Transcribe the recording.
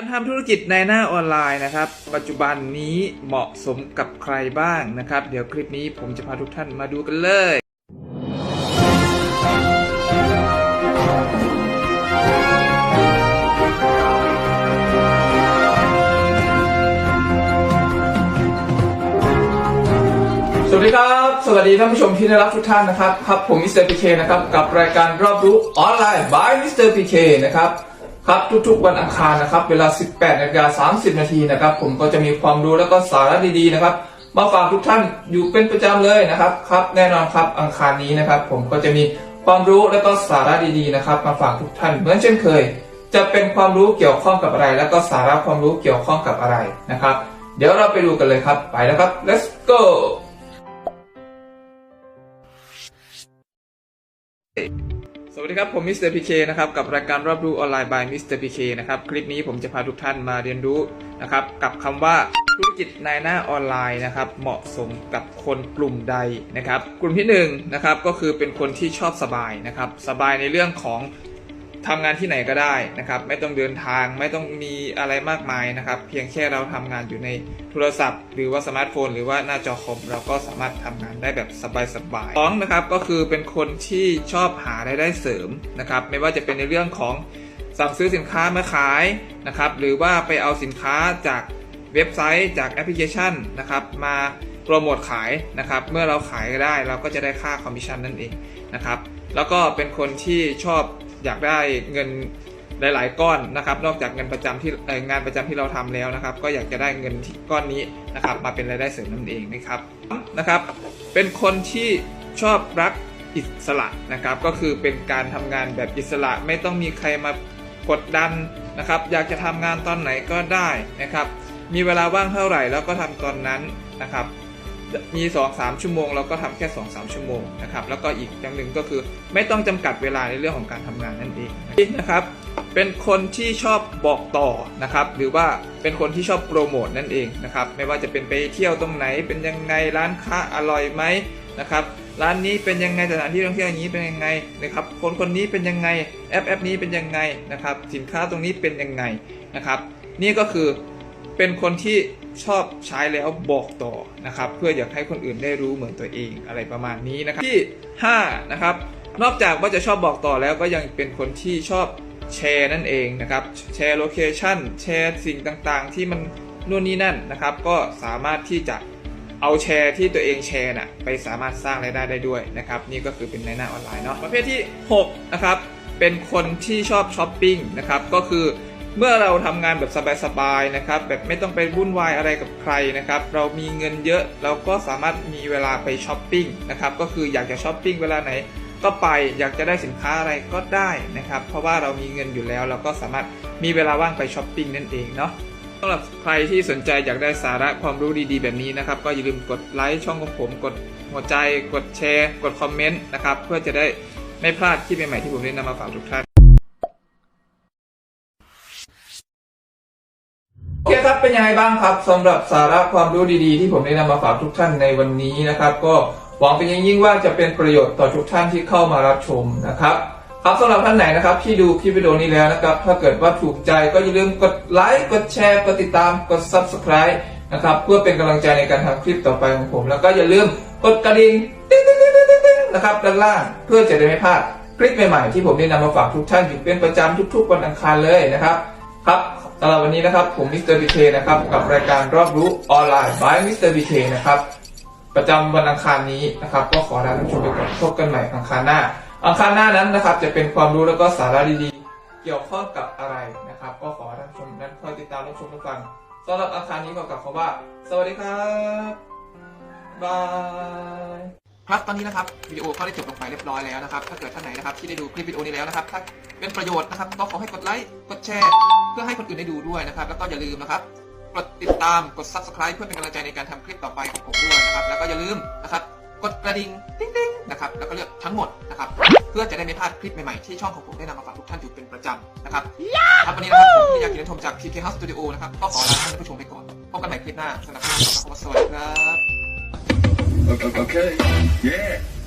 การทำธุรกิจในหน้าออนไลน์นะครับ ปัจจุบันนี้เหมาะสมกับใครบ้างนะครับ เดี๋ยวคลิปนี้ผมจะพาทุกท่านมาดูกันเลย สวัสดีครับ สวัสดีท่านผู้ชมที่น่ารักทุกท่านนะครับ ครับผมมิสเตอร์พีเคนะครับ กับรายการรอบรู้ออนไลน์ by มิสเตอร์พีเคนะครับ ครับทุกๆวันอังคารนะครับ เวลา 18นาฬิกา30 นาทีนะครับ ผมก็จะมีความรู้แล้วก็สาระดีๆนะครับ มาฝากทุกท่านอยู่เป็นประจำเลยนะครับครับ แน่นอนครับอังคารนี้นะครับ ผมก็จะมีความรู้แล้วก็สาระดีๆนะครับ มาฝากทุกท่านเหมือนเช่นเคย จะเป็นความรู้เกี่ยวข้องกับอะไร แล้วก็สาระความรู้เกี่ยวข้องกับอะไรนะครับ เดี๋ยวเราไปดูกันเลยครับไปแล้วครับ let's go ส วัสดีครับ ผมมิสเตอร์พีเคนะครับ กับรายการรอบรู้ออนไลน์ by มิสเตอร์พีเคนะครับ คลิปนี้ผมจะพาทุกท่านมาเรียนรู้นะครับ กับคำว่าธุรกิจในหน้าออนไลน์นะครับ เหมาะสมกับคนกลุ่มใดนะครับ กลุ่มที่1นงนะครับก็คือเป็นคนที่ชอบสบายนะครับ สบายในเรื่องของ ทำงานที่ไหนก็ได้นะครับ ไม่ต้องเดินทางไม่ต้องมีอะไรมากมายนะครับ เพียงแค่เราทำงานอยู่ในโทรศัพท์ หรือว่าสมาร์ทโฟน หรือว่าหน้าจอคอมเราก็สามารถทำงานได้แบบสบายๆสองนะครับก็คือเป็นคนที่ชอบหารายได้เสริมนะครับ ไม่ว่าจะเป็นในเรื่องของสั่งซื้อสินค้ามาขายนะครับ หรือว่าไปเอาสินค้าจากเว็บไซต์จากแอปพลิเคชันนะครับ มาโปรโมทขายนะครับ เมื่อเราขายได้เราก็จะได้ค่าคอมมิชชั่นนั่นเองนะครับ แล้วก็เป็นคนที่ชอบ อยากได้เงินหลาย ๆ ก้อนนะครับ นอกจากเงินประจำที่งานประจำที่เราทำแล้วนะครับ ก็อยากจะได้เงินก้อนนี้นะครับ มาเป็นรายได้เสริมนั่นเองนะครับนะครับ เป็นคนที่ชอบรักอิสระนะครับ ก็คือเป็นการทำงานแบบอิสระไม่ต้องมีใครมากดดันนะครับ อยากจะทำงานตอนไหนก็ได้นะครับ มีเวลาว่างเท่าไหร่แล้วก็ทำตอนนั้นนะครับ มี 2-3 ชั่วโมง เราก็ทำแค่ 2-3 ชั่วโมงนะครับแล้วก็อีกอย่างหนึ่งก็คือไม่ต้องจำกัดเวลาในเรื่องของการทำงานนั่นเองนะครับเป็นคนที่ชอบบอกต่อนะครับหรือว่าเป็นคนที่ชอบโปรโมทนั่นเองนะครับไม่ว่าจะเป็นไปเที่ยวตรงไหน เป็นยังไงร้านค้าอร่อยไหมนะครับร้านนี้เป็นยังไงสถานที่ท่องเที่ยวนี้เป็นยังไงนะครับคนคนนี้เป็นยังไงแอปแอปนี้เป็นยังไงนะครับสินค้าตรงนี้เป็นยังไงนะครับนี่ก็คือ เป็นคนที่ชอบใช้แล้วบอกต่อนะครับ เพื่ออยากให้คนอื่นได้รู้เหมือนตัวเองอะไรประมาณนี้นะครับที่ 5 นะครับ นอกจากว่าจะชอบบอกต่อแล้วก็ยังเป็นคนที่ชอบแชร์นั่นเองนะครับ แชร์โลเคชันแชร์สิ่งต่างๆ ที่มันนู่นนี่นั่นนะครับ ก็สามารถที่จะเอาแชร์ที่ตัวเองแชร์น่ะไปสามารถสร้างรายได้ได้ด้วยนะครับ นี่ก็คือเป็นในหน้าออนไลน์เนาะประเภทที่ 6 นะครับ เป็นคนที่ชอบช้อปปิ้งนะครับ ก็คือ เมื่อเราทำงานแบบสบายๆนะครับ แบบไม่ต้องไปวุ่นวายอะไรกับใครนะครับ เรามีเงินเยอะเราก็สามารถมีเวลาไปช้อปปิ้งนะครับ ก็คืออยากจะช้อปปิ้งเวลาไหนก็ไปอยากจะได้สินค้าอะไรก็ได้นะครับ เพราะว่าเรามีเงินอยู่แล้ว เราก็สามารถมีเวลาว่างไปช้อปปิ้งนั่นเองเนาะสำหรับใครที่สนใจอยากได้สาระความรู้ดีๆ แบบนี้นะครับ ก็อย่าลืมกดไลค์ช่องของผมกดหัวใจ กดแชร์ กดคอมเมนต์นะครับเพื่อจะได้ไม่พลาดคลิปใหม่ๆที่ผมได้นำมาฝากทุกท่าน โอเคครับเป็นยังไงบ้างครับสำหรับสาระความรู้ดีๆ ที่ผมได้นำมาฝากทุกท่านในวันนี้นะครับ ก็หวังเป็นอย่างยิ่งว่าจะเป็นประโยชน์ต่อทุกท่านที่เข้ามารับชมนะครับครับสำหรับท่านไหนนะครับที่ดูคลิปวิดีโอนี้แล้วนะครับ ถ้าเกิดว่าถูกใจก็อย่าลืมกดไลค์กดแชร์กดติดตามกด subscribe นะครับเพื่อเป็นกำลังใจในการทำคลิปต่อไปของผม แล้วก็อย่าลืมกดกระดิ่งติ๊งติ๊งติ๊งติ๊งติ๊งนะครับด้านล่างเพื่อจะได้ไม่พลาดคลิปใหม่ๆที่ผมได้นำมาฝากทุกท่านอยู่เป็นประจำทุก ๆ วันอังคารเลยนะครับ ครับ สำหรับวันนี้นะครับผมมิสเตอร์บีเคนะครับกับรายการรอบรู้ออนไลน์ by มิสเตอร์บีเคนะครับประจำวันอังคารนี้นะครับ ก็ขอลาท่านผู้ชมไปก่อนพบกันใหม่อังคารหน้า อังคารหน้านั้นนะครับ จะเป็นความรู้แล้วก็สาระดีๆ เกี่ยวข้องกับอะไรนะครับ ก็ขอท่านผู้ชมนั้นคอยติดตามรับชมรับฟังสำหรับอังคารนี้ก็กลับคำว่า สวัสดีครับบาย ครับตอนนี้นะครับวิดีโอก็ได้จบลงไปเรียบร้อยแล้วนะครับถ้าเกิดท่านไหนนะครับที่ได้ดูคลิปวิดีโอนี้แล้วนะครับถ้าเป็นประโยชน์นะครับก็ขอให้กดไลค์กดแชร์ เพื่อให้คนอื่นได้ดูด้วยนะครับ แล้วก็อย่าลืมนะครับกดติดตามกด subscribe เพื่อเป็นกำลังใจในการทำคลิปต่อไปของผมด้วยนะครับ แล้วก็อย่าลืมนะครับกดกระดิ่งติ๊งติ๊งนะครับแล้วก็เลือกทั้งหมดนะครับเพื่อจะได้ไม่พลาดคลิปใหม่ๆที่ช่องของผมได้นำมาฝากทุกท่านอยู่เป็นประจำนะครับครับวันนี้นะครับผมที่อยากกินชมจาก PK House Studio นะครับก็ขอลาท่านผู้ชมไปก่อนพบกันใหม่คลิปหน้าสำหรับคลิปนี้ขอสวัสดีครับ Okay. Okay. Yeah.